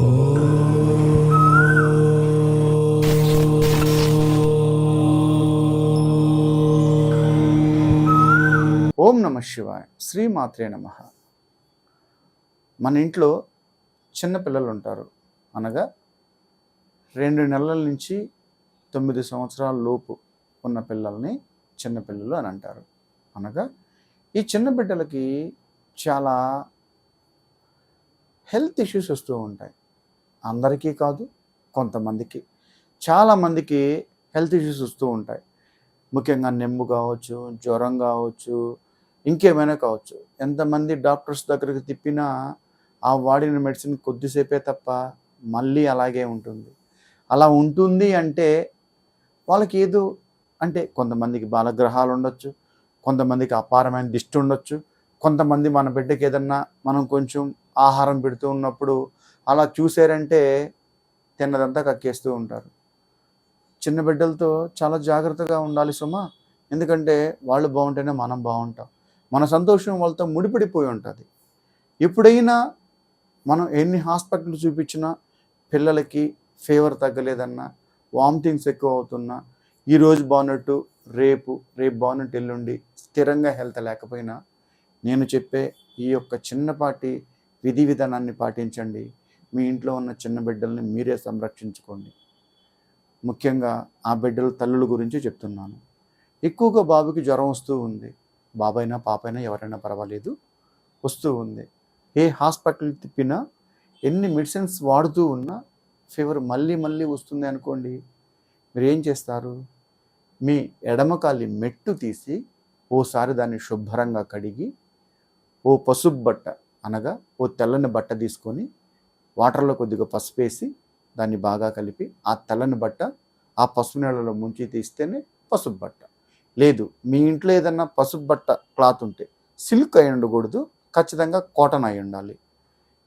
ఓం నమ శివాయ. శ్రీమాత్రే నమ. మన ఇంట్లో చిన్న పిల్లలు ఉంటారు. అనగా రెండు నెలల నుంచి తొమ్మిది సంవత్సరాల లోపు ఉన్న పిల్లల్ని చిన్నపిల్లలు అని అంటారు. అనగా ఈ చిన్న బిడ్డలకి చాలా హెల్త్ ఇష్యూస్ వస్తూ ఉంటాయి. అందరికీ కాదు కొంతమందికి. చాలామందికి హెల్త్ ఇష్యూస్ వస్తూ ఉంటాయి. ముఖ్యంగా నెమ్ము కావచ్చు జ్వరం కావచ్చు ఇంకేమైనా కావచ్చు. ఎంతమంది డాక్టర్స్ దగ్గరికి తిప్పినా ఆ వాడిన మెడిసిన్ కొద్దిసేపే తప్ప మళ్ళీ అలాగే ఉంటుంది. అలా ఉంటుంది అంటే వాళ్ళకి ఏదో అంటే కొంతమందికి బాలగ్రహాలు ఉండొచ్చు కొంతమందికి అపారమైన దిష్టి ఉండొచ్చు కొంతమంది మన బిడ్డకి ఏదన్నా మనం కొంచెం ఆహారం పెడుతూ ఉన్నప్పుడు అలా చూసారంటే తిన్నదంతా కక్కేస్తూ ఉంటారు. చిన్న బిడ్డలతో చాలా జాగ్రత్తగా ఉండాలి సుమా. ఎందుకంటే వాళ్ళు బాగుంటేనే మనం బాగుంటాం. మన సంతోషం వాళ్ళతో ముడిపడిపోయి ఉంటుంది. ఎప్పుడైనా మనం ఎన్ని హాస్పిటల్ చూపించినా పిల్లలకి ఫీవర్ తగ్గలేదన్నా వామిటింగ్స్ ఎక్కువ అవుతున్నా ఈరోజు బాగున్నట్టు రేపు రేపు బాగున్నట్టు ఎల్లుండి స్థిరంగా హెల్త్ లేకపోయినా నేను చెప్పే ఈ యొక్క చిన్నపాటి విధి విధానాన్ని పాటించండి. మీ ఇంట్లో ఉన్న చిన్న బిడ్డల్ని మీరే సంరక్షించుకోండి. ముఖ్యంగా ఆ బిడ్డల తల్లుల గురించి చెప్తున్నాను. ఎక్కువగా బాబుకి జ్వరం వస్తూ ఉంది. బాబైనా పాపైనా ఎవరైనా పర్వాలేదు. వస్తూ ఉంది. ఏ హాస్పిటల్ తిప్పినా ఎన్ని మెడిసిన్స్ వాడుతూ ఉన్నా ఫీవర్ మళ్ళీ మళ్ళీ వస్తుంది అనుకోండి. మీరు ఏం చేస్తారు? మీ ఎడమకాలి మెట్టు తీసి ఓసారి దాన్ని శుభ్రంగా కడిగి ఓ పసుపు బట్ట అనగా ఓ తెల్లని బట్ట తీసుకొని వాటర్లో కొద్దిగా పసుపు వేసి దాన్ని బాగా కలిపి ఆ తెల్లని బట్ట ఆ పసుపు నీళ్ళలో ముంచి తీస్తేనే పసుపు బట్ట. లేదు మీ ఇంట్లో ఏదన్నా పసుపు బట్ట క్లాత్ ఉంటే సిల్క్ అయి ఉండకూడదు ఖచ్చితంగా కాటన్ అయి ఉండాలి.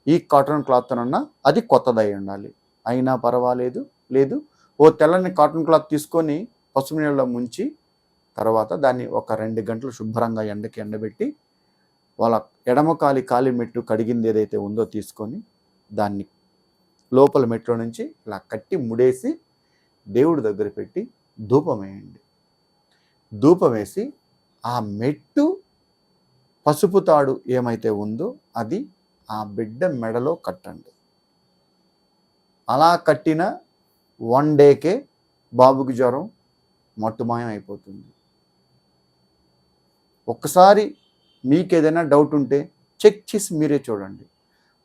ఈ కాటన్ క్లాత్తోనన్నా అది కొత్తది అయి ఉండాలి. అయినా పర్వాలేదు లేదు ఓ తెల్లని కాటన్ క్లాత్ తీసుకొని పసుపు నీళ్ళలో ముంచి తర్వాత దాన్ని ఒక రెండు గంటలు శుభ్రంగా ఎండకి ఎండబెట్టి వాళ్ళ ఎడమకాలి కాలి మెట్టు కడిగింది ఏదైతే ఉందో తీసుకొని దాన్ని లోపల మెట్లో నుంచి ఇలా కట్టి ముడేసి దేవుడి దగ్గర పెట్టి ధూపం వేయండి. ధూపం వేసి ఆ మెట్టు పసుపు తాడు ఏమైతే ఉందో అది ఆ బిడ్డ మెడలో కట్టండి. అలా కట్టిన వన్ డేకే బాబుకి జ్వరం మట్టుమాయం అయిపోతుంది. ఒక్కసారి మీకు ఏదైనా డౌట్ ఉంటే చెక్ చేసి మీరే చూడండి.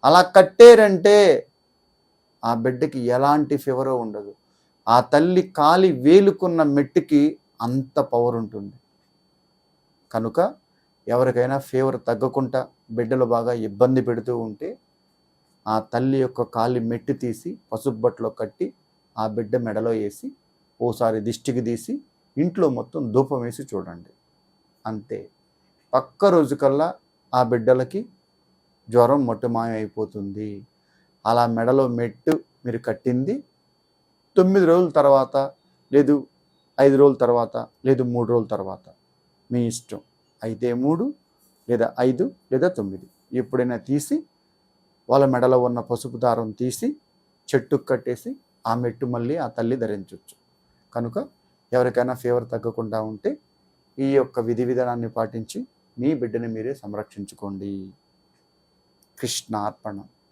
అలా కట్టారంటే ఆ బిడ్డకి ఎలాంటి ఫీవరో ఉండదు. ఆ తల్లి కాలి వేలుకున్న మెట్టుకి అంత పవర్ ఉంటుంది. కనుక ఎవరికైనా ఫీవర్ తగ్గకుండా బిడ్డలు బాగా ఇబ్బంది పెడుతూ ఉంటే ఆ తల్లి యొక్క కాలి మెట్టు తీసి పసుపు బట్టలో కట్టి ఆ బిడ్డ మెడలో వేసి ఓసారి దిష్టికి తీసి ఇంట్లో మొత్తం ధూపం వేసి చూడండి. అంతే. పక్క రోజు కల్లా ఆ బిడ్డలకి జ్వరం మొట్టమాయం అయిపోతుంది అలా మెడలో మెట్టు మీరు కట్టింది తొమ్మిది రోజుల తర్వాత లేదు ఐదు రోజుల తర్వాత లేదు మూడు రోజుల తర్వాత మీ ఇష్టం. అయితే మూడు లేదా ఐదు లేదా తొమ్మిది ఎప్పుడైనా తీసి వాళ్ళ మెడలో ఉన్న పసుపు దారం తీసి చెట్టుకు కట్టేసి ఆ మెట్టు మళ్ళీ ఆ తల్లి ధరించవచ్చు కనుక ఎవరికైనా ఫీవర్ తగ్గకుండా ఉంటే ఈ యొక్క విధి విధానాన్ని పాటించి మీ బిడ్డని మీరే సంరక్షించుకోండి. कृष्णार्पणम